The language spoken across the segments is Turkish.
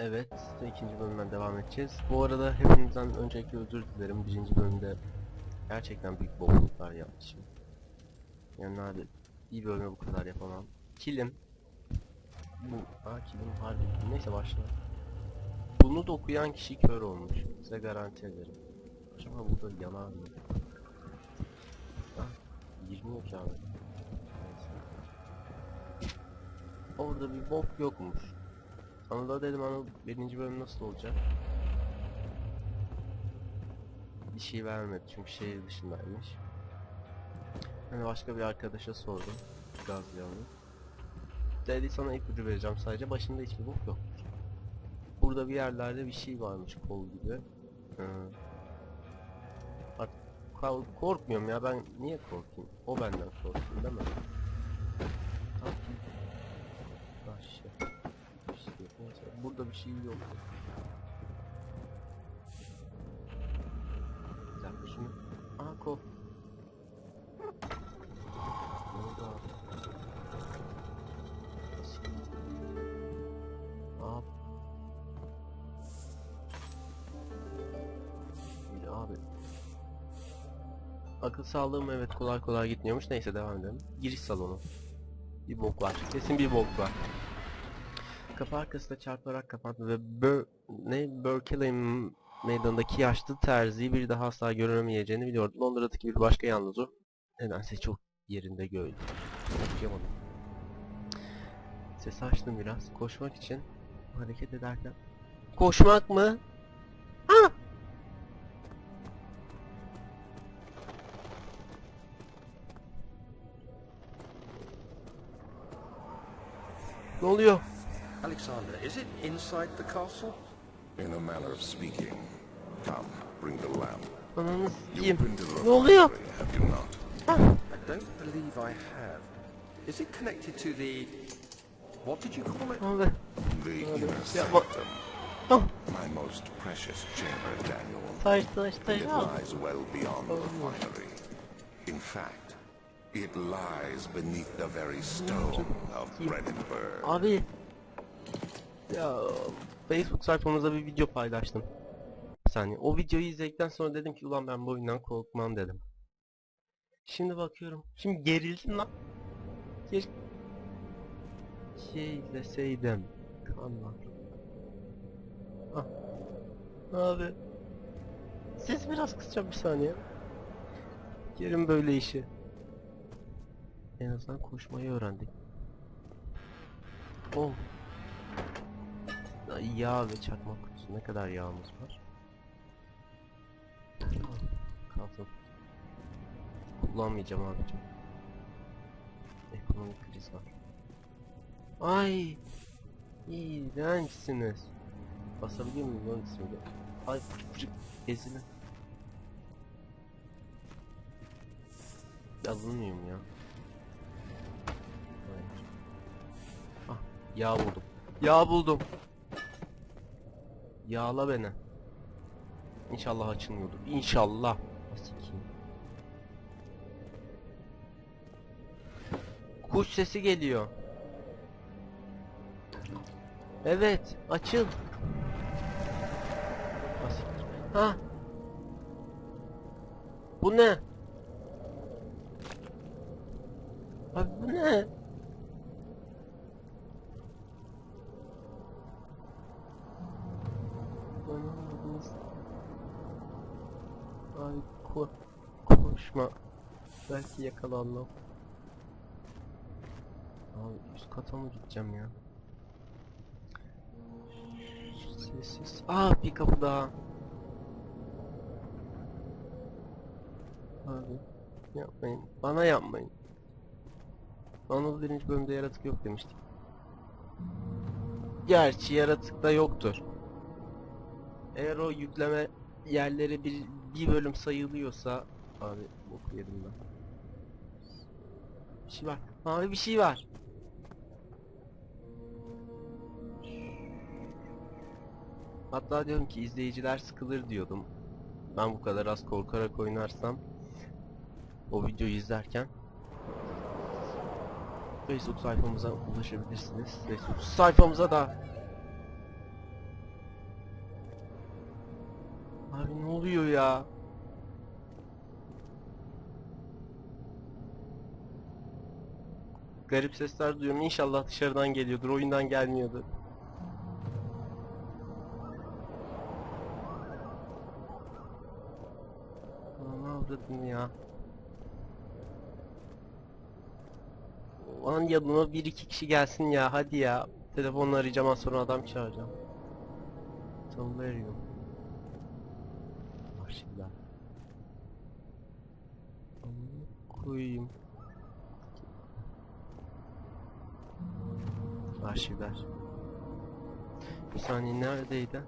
Evet, ikinci bölümden devam edeceğiz. Bu arada hepinizden öncelikle özür dilerim. Birinci bölümde gerçekten büyük bokluklar yapmışım. Yani abi iyi bölümü bu kadar yapamam. Kilim. Bu, aa kilim harbi. Neyse başla. Bunu da okuyan kişi kör olmuş. Size garanti ederim. Acaba burada yanar mı? Ah, 20 yok abi. Neyse. Orada bir bok yokmuş. Anıl'a dedim Anıl birinci bölüm nasıl olacak? Bir şey vermedi çünkü şehir dışındaymış. Hani başka bir arkadaşa sordum. Gazlıyan'ı. Dedi sana ipucu vereceğim sadece başında hiçbir bok yok. Burada bir yerlerde bir şey varmış kol gibi. Artık ka- korkmuyorum ya ben niye korkayım? O benden korksun değil mi? Takip. Aşağı. İşte neyse burada bir şey yok. Bir kol. Ne oldu abi? İyi abi. Akıl sağlığım evet kolay kolay gitmiyormuş. Neyse devam edelim. Giriş salonu. Bir bok var. Kesin bir bok var. Kapı arkasında çarparak kapattı ve Bör ne Berkeley meydanındaki yaşlı terziyi bir daha asla göremeyeceğini biliyordu. Londra'daki bir başka yalnız o. Nedense çok yerinde gördü. Okuyamadım. Ses açtım biraz. Koşmak için hareket ederken. Koşmak mı? Ha! Ne oluyor? Alexander, is it inside the castle? In a manner of speaking. Come, bring the lamp. Ananı You've been to the Ne oluyor? library, have you not? I don't believe I have. Is it connected to the... What did you call it? Ne oluyor? The Yeah, inner sanctum. Oh, My most precious chamber, Daniel. taş taş And it lies well beyond the refinery. In fact, it lies beneath the very stone of Brennenburg. Abi. Facebook sayfamıza bir video paylaştım. Bir saniye. O videoyu izledikten sonra dedim ki ulan ben bu oyundan korkmam dedim. Şimdi bakıyorum. Şimdi gerildim lan. Keşke şey deseydim. Kan var. Ah. Abi. Ses biraz kısacağım bir saniye. Yerim böyle işi. En azından koşmayı öğrendik. Oh. Yağ ve çakmak kutusu. Ne kadar yağımız var? Kalsın. Kullanmayacağım abicim. Ekonomik kriz var. Ay. İğrençsiniz. Basabiliyor muyum lan ismini? Ay fıçık ezilin. Yazılmıyorum ya. Ah yağ buldum. Yağ buldum. Yağla beni. İnşallah açılmıyordur. İnşallah. Kuş sesi geliyor. Evet, açıl. Ha. Bu ne? Belki yakalanmam. Abi üst kata mı gideceğim ya? Sessiz. Aa bir kapı daha. Abi yapmayın. Bana yapmayın. Anadolu birinci bölümde yaratık yok demiştik. Gerçi yaratık da yoktur. Eğer o yükleme yerleri bir, bir bölüm sayılıyorsa abi boku yedim ben. Bir şey var. Mavi bir şey var. Hatta diyorum ki izleyiciler sıkılır diyordum. Ben bu kadar az korkarak oynarsam o videoyu izlerken Facebook sayfamıza ulaşabilirsiniz. Facebook sayfamıza da Abi ne oluyor ya? Garip sesler duyuyorum. İnşallah dışarıdan geliyordur. Oyundan gelmiyordur. Aa, Ne avradın ya? Lan yanıma bir iki kişi gelsin ya. Hadi ya. Telefonla arayacağım az sonra adam çağıracağım. Veriyorum. Arşivler. Koyayım. Arşivler. Bir saniye neredeydi?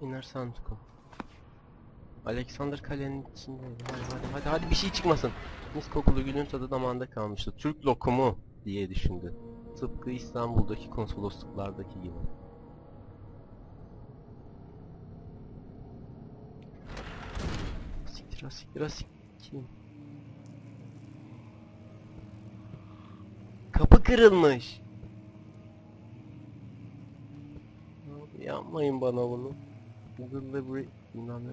Inner Santikon. Alexander Kale'nin içindeydi. Hadi hadi hadi hadi bir şey çıkmasın. Mis kokulu gülün tadı damağında kalmıştı. Türk lokumu diye düşündü. Tıpkı İstanbul'daki konsolosluklardaki gibi. Siktir siktir siktir. Kapı kırılmış. Abi yapmayın bana bunu. Delivery bilmem ne.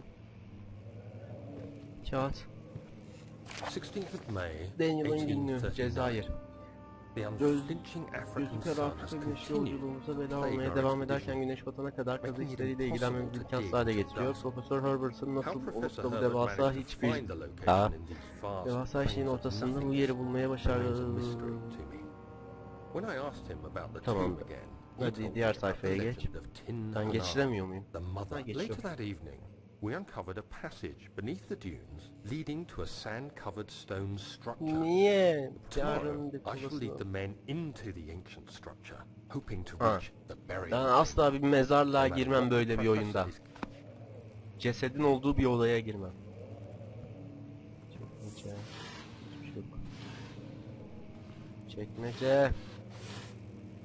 Kağıt. 16th of May, Daniel'ın günlüğü 1839. Cezayir. Sun has Afrika güneş yolculuğumuza bela olmaya devam ederken güneş batana kadar kazı işleriyle to imkansız hale getiriyor. Profesör Herbert'ın nasıl olup da bu devasa hiçbir Aa, devasa şeyin ortasında bu yeri bulmaya başardı. Tamam. Hadi diğer sayfaya geç. Ben Hanar, geçiremiyor muyum? Ha, geçiyorum. Later that evening, we uncovered a passage beneath the dunes leading to a sand-covered stone structure. Niye? Tomorrow, I shall lead the men into the ancient structure, hoping to reach the burial. Ben asla bir mezarlığa girmem böyle bir oyunda. Cesedin olduğu bir odaya girmem. Çekmece. Şey. Çekmece.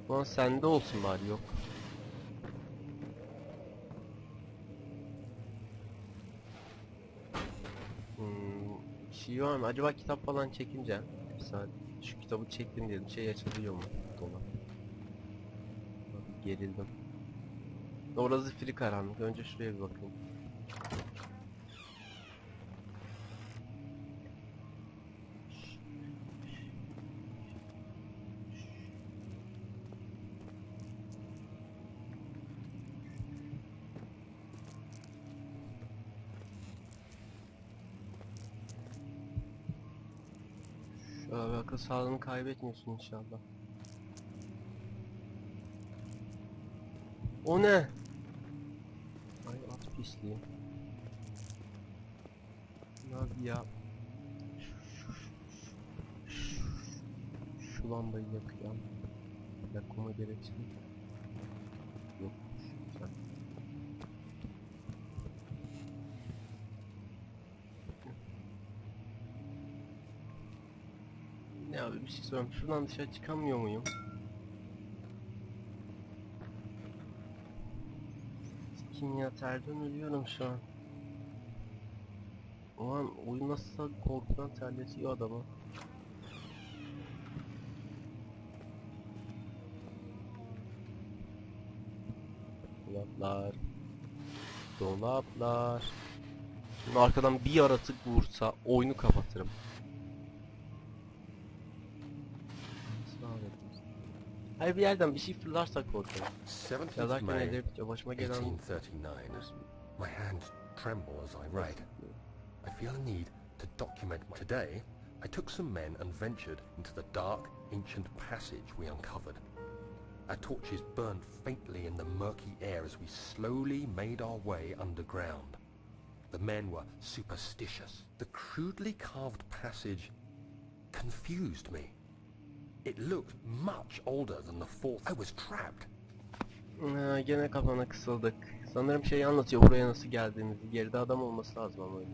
Ulan sende olsun bari yok. Hmm, şey var mı? Acaba kitap falan çekince saat şu kitabı çektim dedim şey açılıyor mu? Dolap. Gerildim. Orası zifiri karanlık. Önce şuraya bir bakayım. Şu abi akıl sağlığını kaybetmiyorsun inşallah. O ne? Ay at pisliği. Abi ya. Şu, lambayı yakıyan. Yakmama gereksin. Yok. Güzel. Ne abi bir şey sorayım. Şuradan dışarı çıkamıyor muyum? Kim ya terden ölüyorum şu an. O an oyun nasıl korkudan terletiyor adamı. Dolaplar. Dolaplar. Şimdi arkadan bir yaratık vursa oyunu kapatırım. Hayır bir yerden bir şey fırlarsa korkarım. 17th Yazarken edebiyatça başıma gelen 1839. My hands tremble as I write. I feel a need to document my... Today, I took some men and ventured into the dark, ancient passage we uncovered. Our torches burned faintly in the murky air as we slowly made our way underground. The men were superstitious. The crudely carved passage confused me. It looked much older than the fourth. I was trapped. Ha, gene kafana kısıldık. Sanırım şey anlatıyor buraya nasıl geldiğimizi. Geride adam olması lazım ama öyle.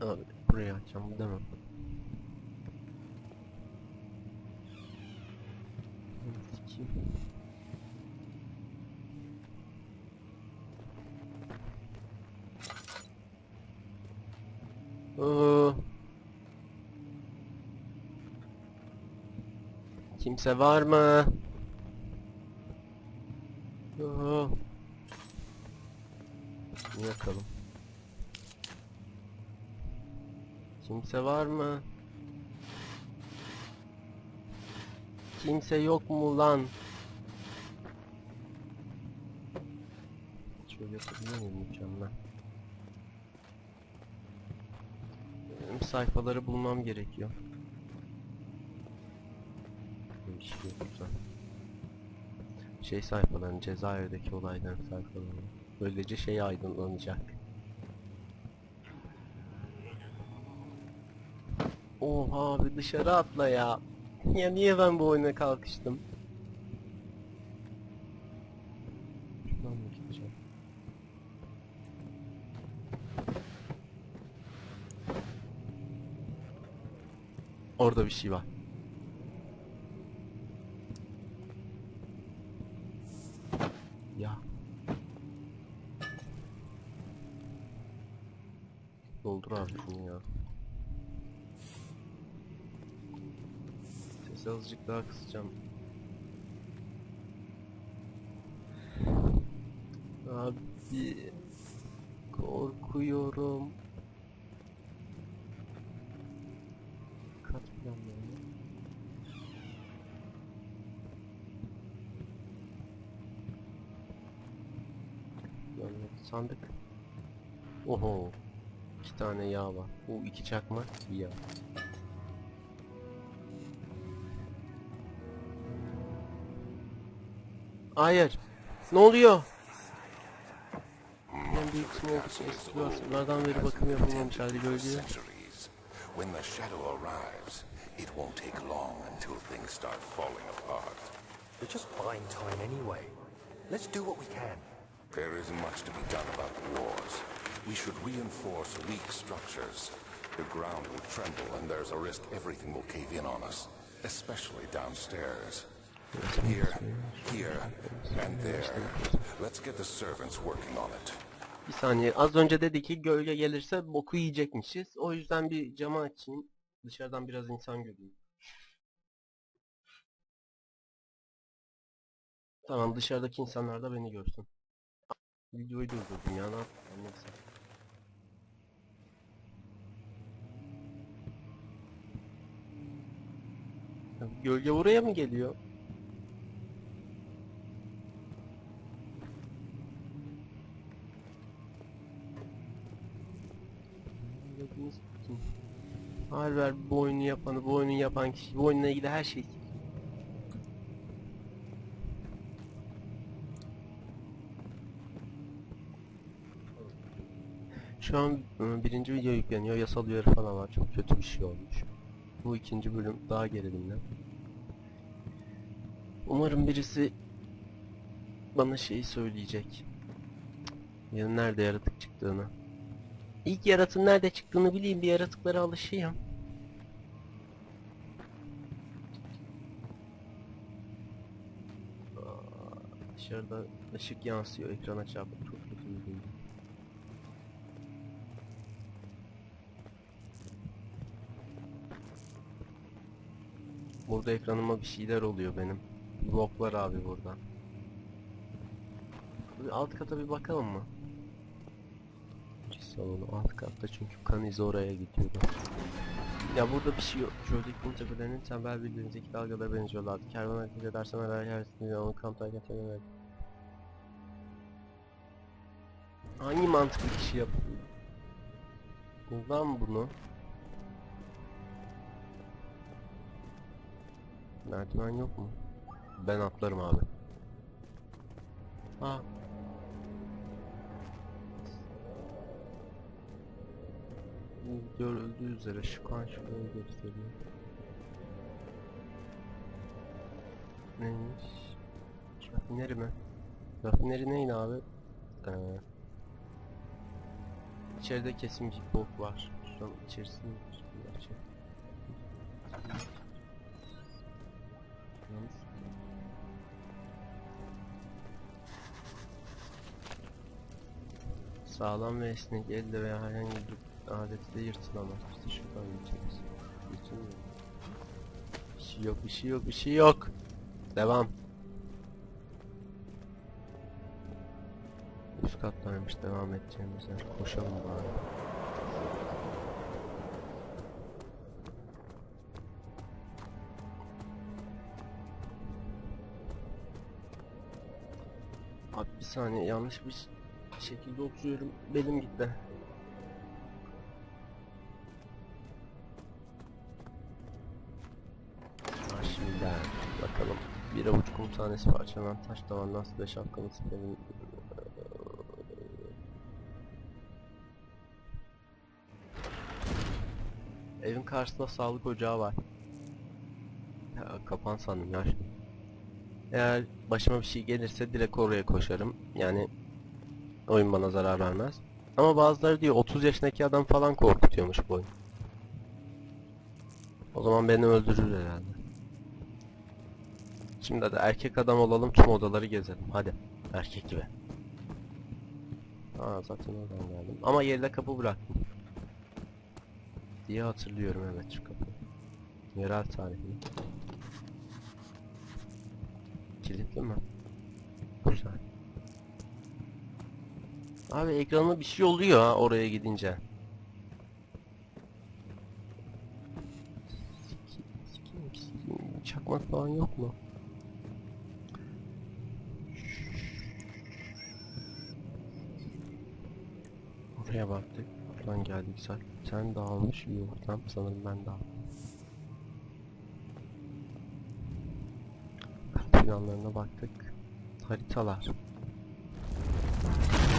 Abi burayı açacağım bu demem. Sikeyim. Kimse var mı? Yakalım. Kimse var mı? Kimse yok mu lan? Şöyle yapabiliyor muyum mükemmel? Benim sayfaları bulmam gerekiyor. Bir şey. Şey sayfaların, Cezayir'deki olayların sayfaları. Böylece şey aydınlanacak. Oha abi dışarı atla ya. Ya niye ben bu oyuna kalkıştım? Şuradan? Orada bir şey var. Ya. Doldur abi şunu ya. Sesi azıcık daha kısacağım. Abi korkuyorum. Kat planları. Yani sandık. Oho. İki tane yağ var. Bu iki çakmak bir yağ. Hayır. Ne oluyor? En büyük smog eksklusivlerden beri bakım yapılmamış halde gölgeye. When the shadow arrives, it won't take long until things start falling apart. We're just buying time anyway. Let's do what we can. There isn't much to be done about the wars. We should reinforce weak structures. The ground will tremble and there's a risk everything will cave in on us, especially downstairs. Here, here, Bir saniye. Az önce dedi ki gölge gelirse boku yiyecekmişiz. O yüzden bir camı açayım. Dışarıdan biraz insan göreyim. Tamam dışarıdaki insanlar da beni görsün. Videoyu durdurdum ya ne neyse. Gölge buraya mı geliyor? Dediniz ki, Harver bu oyunu yapanı, bu oyunu yapan kişi, bu oyunla ilgili her şey Şu an ı, birinci video yükleniyor, yasal uyarı falan var, çok kötü bir şey olmuş. Bu ikinci bölüm daha gerilimli. Umarım birisi bana şeyi söyleyecek. Ya nerede yaratık çıktığını. İlk yaratığın nerede çıktığını bileyim, bir yaratıklara alışayım. Aa, Dışarıda ışık yansıyor ekrana çarpıp bir duygu. Burada ekranıma bir şeyler oluyor benim. Blok var abi burada. Alt kata bir bakalım mı? Salonu alt katta çünkü kan izi oraya gidiyordu. Ya burada bir şey yok. Kum tepelerinin tembel bildiğinizdeki dalgalara benziyorlardı. Kervan hareket edersen haber yersiniz onu kampta getirmemek. Hangi mantıklı kişi yapıyor? Buradan bunu. Merdiven yok mu? Ben atlarım abi. Ha. Görüldüğü üzere şu kan şurayı gösteriyor. Neymiş? Rafineri mi? Rafineri neyin abi? Ee, içeride kesin bir bok var. Şuranın içerisinde bir açayım. Yalnız Sağlam ve esnek elde veya herhangi bir alette yırtılamaz. İşte şuradan geçeriz. Yırtılmıyor. Bir şey yok, bir şey yok, bir şey yok. Devam. Üst kattaymış devam edeceğimiz yer. Koşalım bari. Abi bir saniye yanlış bir şekilde oturuyorum. Belim gitti. Tanesi parçalanan taş tavandan size şapkalı siperin Evin karşısında sağlık ocağı var. Ya, kapan sandım ya. Eğer başıma bir şey gelirse direkt oraya koşarım. Yani oyun bana zarar vermez. Ama bazıları diyor 30 yaşındaki adam falan korkutuyormuş bu oyun. O zaman beni öldürür herhalde. Şimdi de erkek adam olalım tüm odaları gezelim. Hadi. Erkek gibi. Aa zaten oradan geldim. Ama yerine kapı bıraktım. Diye hatırlıyorum evet şu kapı. Yerel tarihi. Kilitli mi? Güzel. Abi ekranıma bir şey oluyor ha oraya gidince. Çakmak falan yok mu? Oraya baktık. Buradan geldik zaten. Sen dağılmış bir ortam. Sanırım ben dağıldım. Planlarına baktık. Haritalar.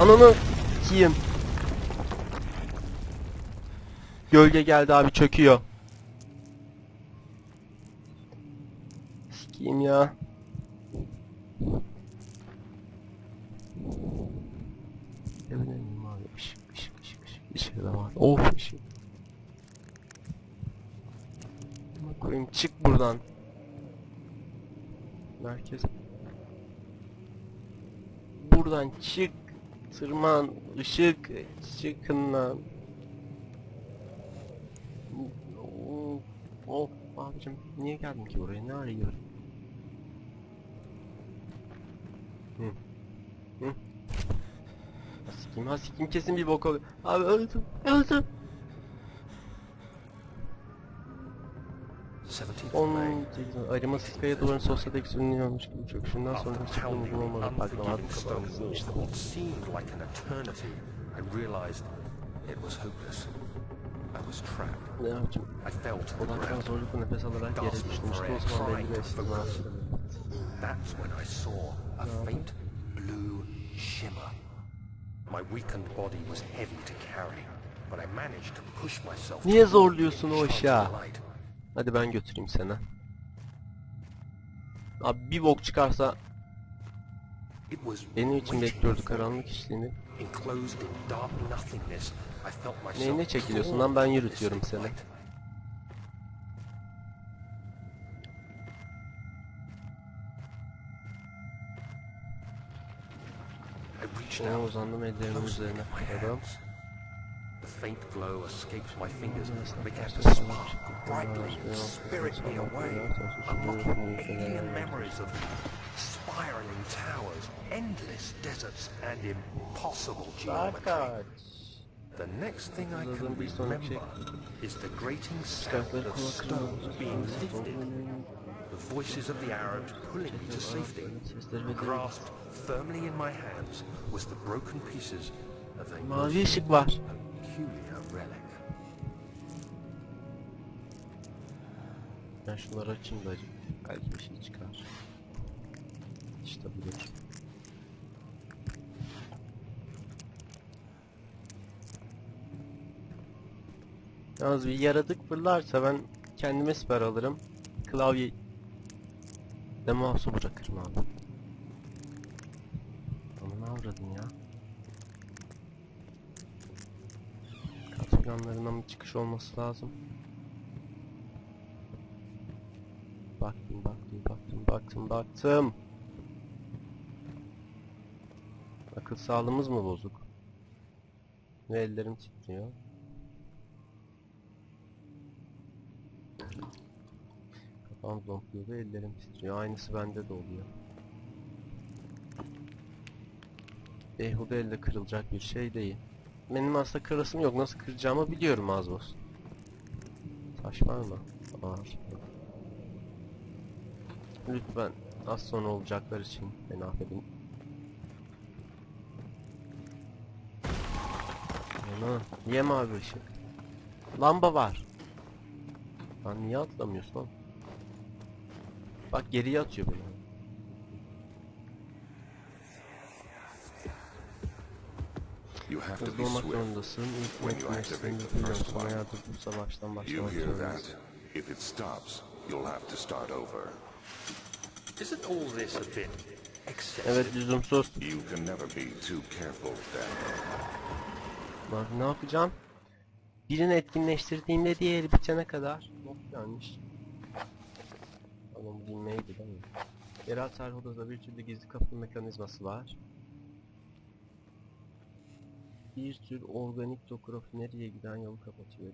Ananı kim? Gölge geldi abi çöküyor. Sikiyim ya. Evine ineyim abi. Işık ışık ışık da var. Of. Amına Koyayım çık buradan. Merkez. Buradan çık. Tırman. ışık. Çıkın lan. Of, Of abicim niye geldim ki buraya ne arıyorum? Hı. Hı. Ha sikim kesin bir bok oluyor. Abi öldüm öldüm. 17th of May. 18 acımasız kaya duvarın sosyadaki sürünüyormuş gibi çöküşünden sonra After çıktığım pounding uzun the olmadı patlamadı unforgiving stone kapanmıştım işte. wall for what seemed like an eternity, I realized it was hopeless. I was trapped. Ne yapacağım? Odaktan ground. zorlukla nefes alarak yere düştüm. İşte o zaman belli bir başladım. That's when I saw a faint blue shimmer. My weakened body was heavy to carry, but I managed to push myself Niye zorluyorsun o light. Hadi ben götüreyim seni. Abi bir bok çıkarsa benim için bekliyordu karanlık işliğini. Neyine çekiliyorsun lan ben yürütüyorum seni. Light. I reached Ona out, uzandım ellerimin üzerine. my Adam. The faint glow escaped my fingers and began to spark brightly, spirit me away, unlocking alien memories of spiraling towers, endless deserts, and impossible geometry. The next thing I can Hazırladığım bir sonraki remember is the grating sound of stone being lifted, the voices of the Arabs pulling me to safety. Grasped firmly in my hands was the broken pieces of a Mavi most ışık var. peculiar relic. Ben şunları açayım da belki bir şey çıkar. İşte budur. Yalnız bir yaratık fırlarsa ben kendime siper alırım. Klavye de mouse'u bırakırım abi. Ama ne avradın ya? Kat bir çıkış olması lazım. Baktım baktım baktım baktım baktım. Akıl sağlığımız mı bozuk? Ve ellerim titriyor. Kafam zonkluyor ve ellerim titriyor. Aynısı bende de oluyor. beyhude elde kırılacak bir şey değil. Benim aslında kırasım yok. Nasıl kıracağımı biliyorum az olsun. Taş var mı? Var. Lütfen az sonra olacaklar için beni affedin. Ana, niye mavi ışık? Lamba var. Lan niye atlamıyorsun? Bak geriye atıyor beni. You have to be swift. When you activate the first one. You hear that? If it stops, you'll have to start over. Isn't all this a bit excessive? Evet lüzumsuz. You can never be too careful, Daniel. Bak ne yapacağım? Birini etkinleştirdiğimde diğeri bitene kadar. Not gelmiş. Oğlum bilmeydi değil mi? Yerel tarih odada bir türlü gizli kapı mekanizması var. Bir tür organik toku nereye giden yolu kapatıyor.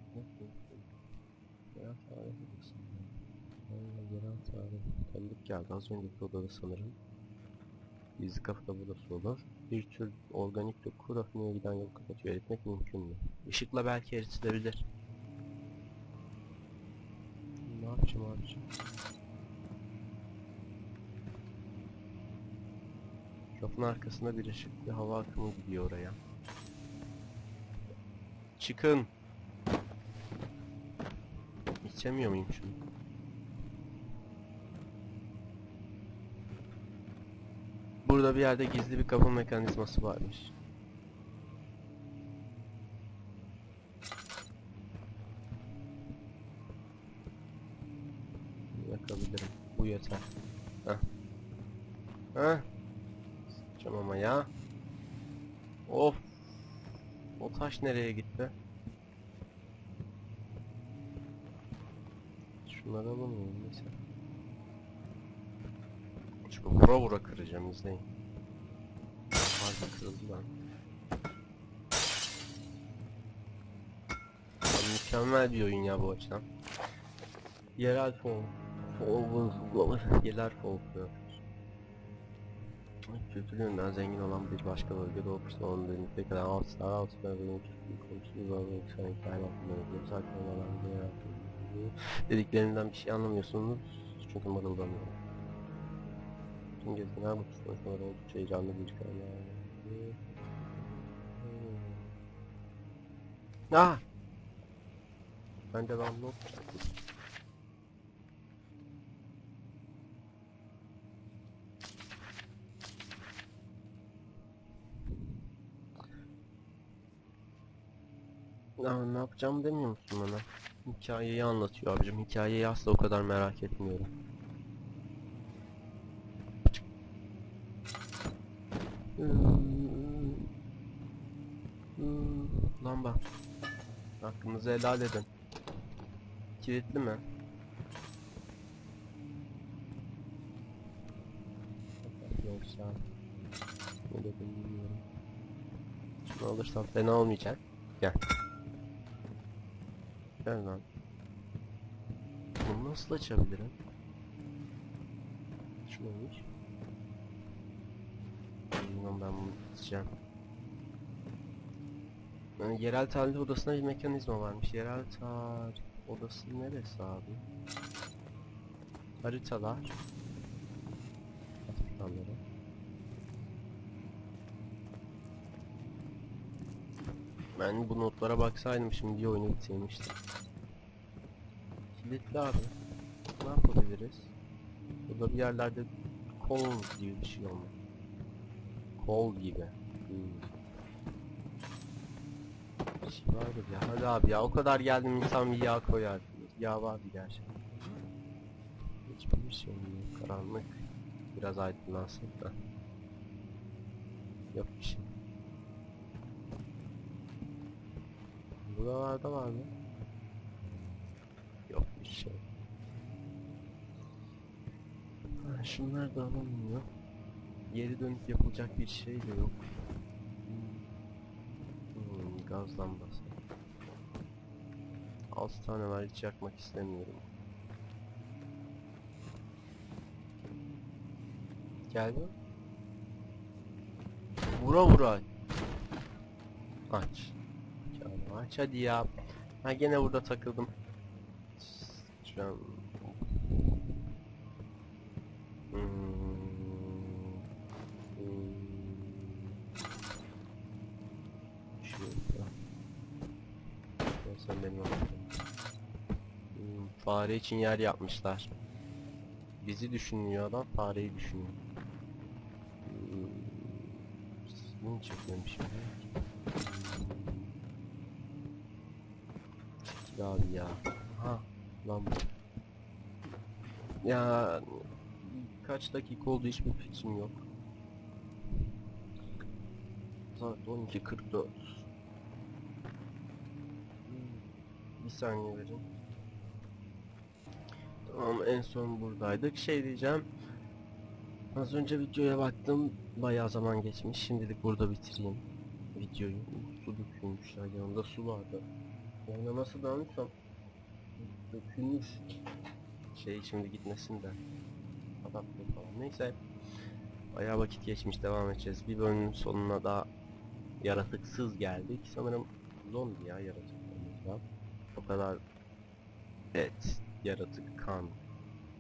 Yerel tarih odası. Yerel tarih. Tanıdık geldi az önceki odada sanırım. Gizli kapı da burası olur. Bir tür organik doku rafineye giden yolu kapatıyor. Eritmek mümkün mü? Işıkla belki eritilebilir. Ne yapacağım abicim? Rafın arkasında bir ışık, bir hava akımı gidiyor oraya. Çıkın! İçemiyor muyum şunu? Burada bir yerde gizli bir kapı mekanizması varmış. Yakabilirim. Bu yeter. Heh. Heh. Sıçacağım ama ya. Of. O taş nereye gitti? Şunları alamıyorum mesela. Şimdi vura vura kıracağım izleyin. Harbi kırıldı lan. Mükemmel bir oyun ya bu açıdan. Yerel fol. Fol. Yerel folklor. Kültürlüğünden zengin olan bir başka bölgede olursa onun denizde kadar altlar altlar ve kültürlü komşulu ve yoksan hikaye hakkında sakin olan bir yaratım. Dediklerinden bir şey anlamıyorsunuz çünkü mırıldanıyor. Tüm gezginler bu tür konuşmalar oldukça heyecanlı bir kaynağı. Ah! Ben devamlı Ya ne yapacağımı demiyor musun bana? Hikayeyi anlatıyor abicim. Hikayeyi asla o kadar merak etmiyorum. Hmm, Lamba. Hakkınızı helal edin. Kilitli mi? Yoksa... Ne dedim bilmiyorum. Şunu alırsam fena olmayacak. Gel. Gel lan. Bunu nasıl açabilirim? Şunu olmuş. Bilmiyorum ben bunu açacağım. Yani yerel tarih odasında bir mekanizma varmış. Yerel tarih odası neresi abi? Haritalar. Haritaları. Ben bu notlara baksaydım şimdi oyunu bitirmiştim. Kilitli abi. Ne yapabiliriz? Burada bir yerlerde kol gibi bir şey olmalı. Kol gibi. Hmm. Bir şey vardır ya. Hadi abi ya o kadar geldim insan bir yağ koyar. Yağ vardı gerçekten. Hiçbir şey olmuyor. Karanlık. Biraz aydınlansın da. Yok bir şey. Buralarda var mı? Yok bir şey. Ha, şunlar da alınmıyor. Geri dönüp yapılacak bir şey de yok. Hmm, hmm, gaz lambası. 6 tane var hiç yakmak istemiyorum. Gel mi? Vura vura. Aç. Aç hadi ya. Ha gene burada takıldım. Şu an... Hmm. Fare için yer yapmışlar. Bizi düşünüyor adam, fareyi düşünüyor. Hmm. Bunu çekmemişim. Çekil abi ya. Ha lan. Ya kaç dakika oldu hiçbir fikrim yok. Saat 12.44. Hmm, Bir saniye verin. Tamam en son buradaydık. Şey diyeceğim. Az önce videoya baktım. Bayağı zaman geçmiş. Şimdilik burada bitireyim videoyu. Su dökülmüşler. Yanında su vardı. Yani nasıl dalmışsam dökülmüş. Şey şimdi gitmesin de. Adapte falan. Neyse. Bayağı vakit geçmiş. Devam edeceğiz. Bir bölümün sonuna daha yaratıksız geldik. Sanırım zombi ya yaratıklarımızda. O kadar et, yaratık, kan,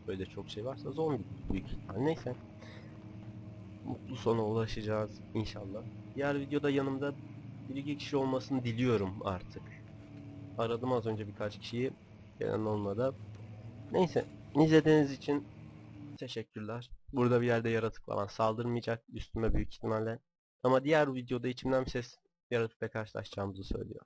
böyle çok şey varsa zombi büyük ihtimal. Neyse. Mutlu sona ulaşacağız inşallah. Diğer videoda yanımda bir iki kişi olmasını diliyorum artık. Aradım az önce birkaç kişiyi. Gelen olmadı. Neyse. izlediğiniz için teşekkürler. Burada bir yerde yaratık falan saldırmayacak üstüme büyük ihtimalle. Ama diğer videoda içimden bir ses yaratıkla karşılaşacağımızı söylüyor.